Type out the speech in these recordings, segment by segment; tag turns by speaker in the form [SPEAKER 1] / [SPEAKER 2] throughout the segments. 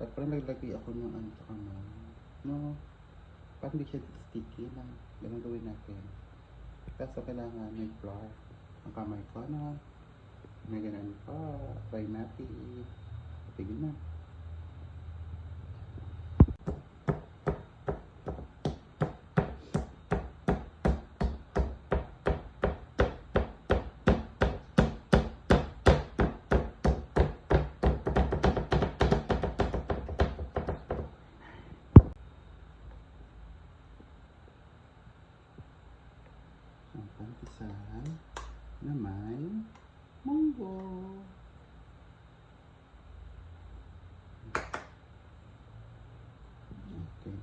[SPEAKER 1] Parang naglagay ako ng ano sa. No, parang hindi siya sticky na. Ganun gawin natin. Kaso kailangan may flour. Ang kamay ko na. May ganun pa. Try natin. Tigil na. umpisahan na may munggo. Okay.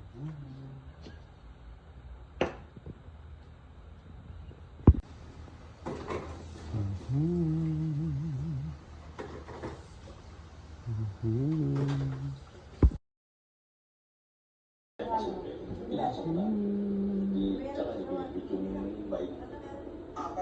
[SPEAKER 1] Mm-hmm. mm-hmm. mm-hmm.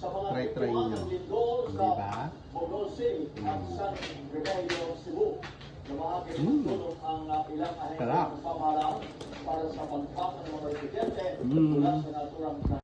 [SPEAKER 1] Try-try nyo. Di ba?
[SPEAKER 2] Bogol City at
[SPEAKER 1] Mm. Sarap. Mm.